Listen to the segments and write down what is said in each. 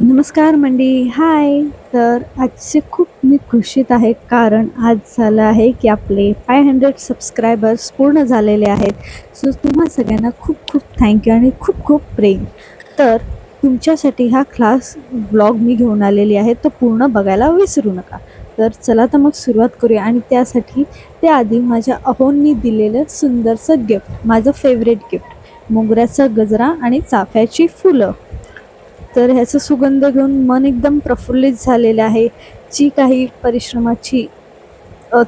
नमस्कार मंडी. हाय. तर आजचे खूप मी खुशीत आहे कारण आज झालं आहे की आपले फाय हंड्रेड सबस्क्रायबर्स पूर्ण झालेले आहेत. सो तुम्हा सगळ्यांना खूप खूप थँक्यू आणि खूप खूप प्रेम. तर तुमच्यासाठी हा क्लास ब्लॉग मी घेऊन आलेली आहे. तो पूर्ण बघायला विसरू नका. तर चला तर मग सुरुवात करूया आणि त्यासाठी त्याआधी माझ्या अहोंनी दिलेलं सुंदरसं गिफ्ट माझं फेवरेट गिफ्ट मोगऱ्याचा गजरा आणि चाफ्याची फुलं. तर ह्याचा सुगंध घेऊन मन एकदम प्रफुल्लित झालेलं आहे. जी काही परिश्रमाची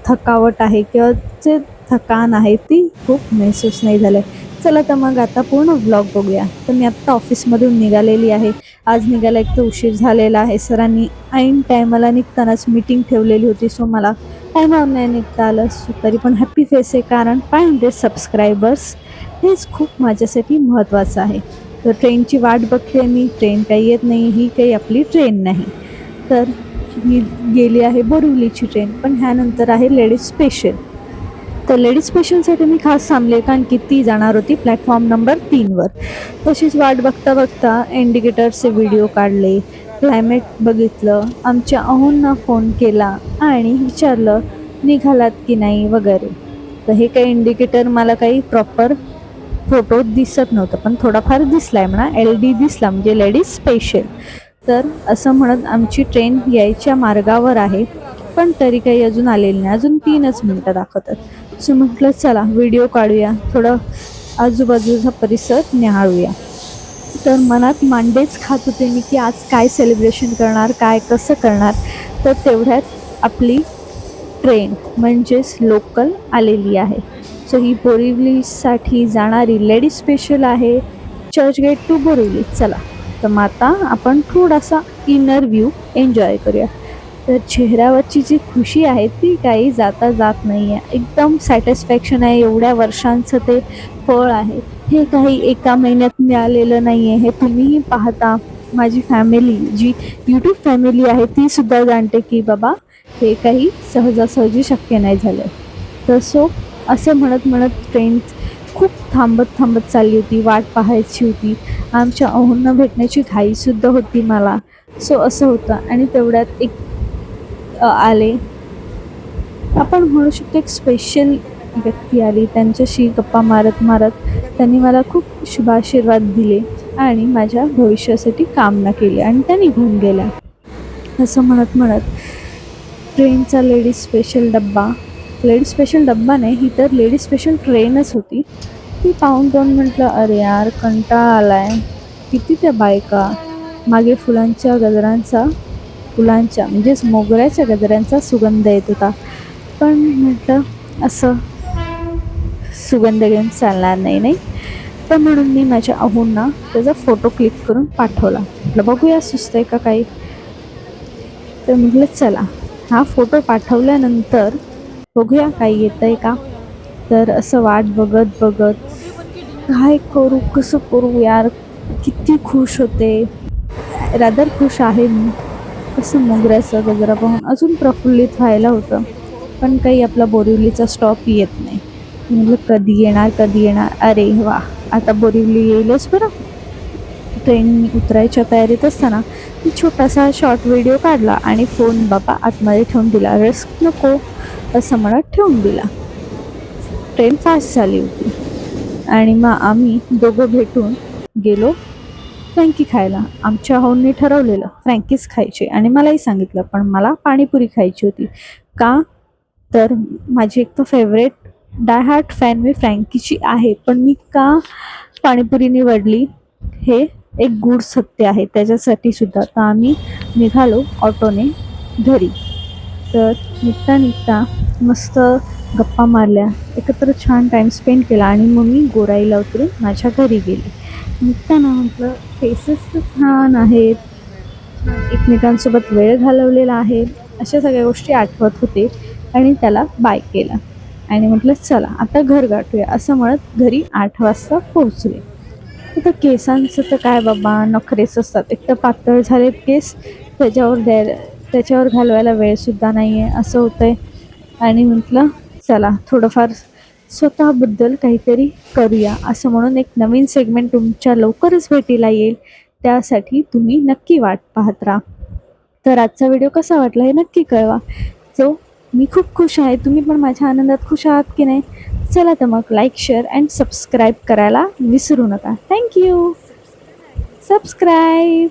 थकावट आहे किंवा जे थकान आहे ती खूप महसूस नाही झालं आहे चला तर मग आता पूर्ण ब्लॉग बघूया. तर मी आत्ता ऑफिसमधून निघालेली आहे. आज निघायला एक तर उशीर झालेला आहे. सरांनी ऐन टायमाला निघतानाच मीटिंग ठेवलेली होती सो मला टायमावर नाही निघता आलं. सो तरी पण हॅप्पी फेस आहे कारण फाय हंड्रेड सबस्क्रायबर्स हेच खूप माझ्यासाठी महत्त्वाचं आहे. तर ट्रेनची वाट बघते मी. ट्रेन काही येत नाही. ही काही आपली ट्रेन नाही. तर ही गेली आहे बोरिवलीची ट्रेन पण ह्यानंतर आहे लेडीज स्पेशल तर लेडीज स्पेशलसाठी मी खास थांबले कारण की ती जाणार होती प्लॅटफॉर्म नंबर तीनवर तशीच वाट बघता बघता इंडिकेटरचे व्हिडिओ काढले. क्लायमेट बघितलं. आमच्या अहोंना फोन केला आणि विचारलं निघालात की नाही? वगैरे. तर हे काही इंडिकेटर मला काही प्रॉपर फोटो दिसत नव्हतं पण थोडाफार दिसलाय म्हणा एल डी दिसला म्हणजे लेडीज स्पेशल तर असं म्हणत आमची ट्रेन यायच्या मार्गावर आहे पण तरी काही अजून आलेली नाही. अजून तीनच मिनटं दाखवतात. सो म्हटलं चला व्हिडिओ काढूया. थोडं आजूबाजूचा परिसर निहाळूया. तर मनात मांडेच खात होते मी की आज काय सेलिब्रेशन करणार काय कसं करणार. तर तेवढ्यात आपली ट्रेन म्हणजेच लोकल आलेली आहे. सो ही बोरिवलीसाठी जाणारी लेडीज स्पेशल आहे. चर्चगेट टू बोरिवली. चला. तर मग आता आपण थोडासा इनर व्ह्यू एन्जॉय करूया. तर चेहऱ्यावरची जी खुशी आहे ती काही जाता जात नाही आहे एकदम सॅटिस्फॅक्शन आहे. एवढ्या वर्षांचं ते फळ आहे. हे काही एका महिन्यात मिळालेलं नाही आहे हे तुम्हीही पाहता. माझी फॅमिली जी यूट्यूब फॅमिली आहे ती सुद्धा जाणते की बाबा हे काही सहजासहजी शक्य नाही झालं. तर सो असं म्हणत म्हणत ट्रेन खूप थांबत थांबत चालली होती वाट पाहायची होती. आमच्या अहूंना भेटण्याची घाईसुद्धा होती मला. सो असं होतं आणि तेवढ्यात एक आले. आपण म्हणू शकतो एक स्पेशल व्यक्ती आली. त्यांच्याशी गप्पा मारत मारत त्यांनी मला खूप शुभाशीर्वाद दिले आणि माझ्या भविष्यासाठी कामना केली आणि त्या निघून गेल्या. असं म्हणत म्हणत ट्रेनचा लेडीज स्पेशल डब्बा. लेडीज स्पेशल डब्बा नाही ही तर लेडीज स्पेशल ट्रेनच होती. ती पाहून पाहून म्हटलं अरे यार कंटाळा आलाय. किती त्या बायका? मागे फुलांच्या गजरांचा फुलांच्या म्हणजेच मोगऱ्याच्या गजऱ्यांचा सुगंध येत होता. पण म्हटलं असं सुगंध घेऊन चालणार नाही नाही? पण म्हणून मी माझ्या अहूंना त्याचा फोटो क्लिक करून पाठवला. म्हटलं बघूया सुचतंय का काही? तर म्हटलं चला. हा फोटो पाठवल्यानंतर बघूया काही येतं आहे का? तर असं वाट बघत बघत काय करू कसं करू यार? किती खुश होते. रादर खुश आहे. मी कसं मोगऱ्याचं गजरा पाहून अजून प्रफुल्लित व्हायला होतं. पण काही आपला बोरिवलीचा स्टॉप येत नाही. म्हटलं कधी येणार कधी येणार? अरे वा आता बोरिवली येईलच बरं. ट्रेन उतरायच्या तयारीत असताना मी छोटासा शॉर्ट व्हिडिओ काढला आणि फोन बाबा आतमध्ये ठेवून दिला. रिस्क नको असं म्हणत ठेवून दिला. ट्रेन फास्ट झाली होती. आणि मग आम्ही दोघं भेटून गेलो फ्रँकी खायला. आमच्या हाऊनने ठरवलेलं फ्रँकीच खायची. आणि मलाही सांगितलं पण मला पाणीपुरी खायची होती. का? तर माझी एक तर फेवरेट डाय हार्ट फॅन मी फ्रँकीची आहे. पण मी का पाणीपुरी निवडली हे एक गूढ सत्य आहे. त्याच्यासाठी सुद्धा तर आम्ही निघालो ऑटोने घरी. तर निघता निघता मस्त गप्पा मारल्या. एकत्र छान टाईम स्पेंड केला आणि मग मी गोराईला उतरून माझ्या घरी गेली. निघताना म्हटलं फेसेस तर छान आहेत. एकमेकांसोबत वेळ घालवलेला आहे. अशा सगळ्या गोष्टी आठवत होते आणि त्याला बाय केला. आणि म्हटलं चला आता घर गाठूया. असं म्हणत घरी आठ वाजता पोहोचले. आता केसांचं तर काय बाबा नखरेच असतात. एक तर पातळ झाले केस त्याच्यावर द्यायला त्याच्यावर घालवायला वेळसुद्धा नाही आहे असं होतं आहे आणि म्हटलं चला थोडंफार स्वतःबद्दल काहीतरी करूया असं म्हणून एक नवीन सेगमेंट तुमच्या लवकरच भेटीला येईल. त्यासाठी तुम्ही नक्की वाट पाहत राहा. तर आजचा व्हिडिओ कसा वाटला हे नक्की कळवा. सो मी खूप खुश आहे. तुम्ही पण माझ्या आनंदात खुश आहात की नाही? चला तर मग लाईक शेअर अँड सबस्क्राईब करायला विसरू नका. Thank you subscribe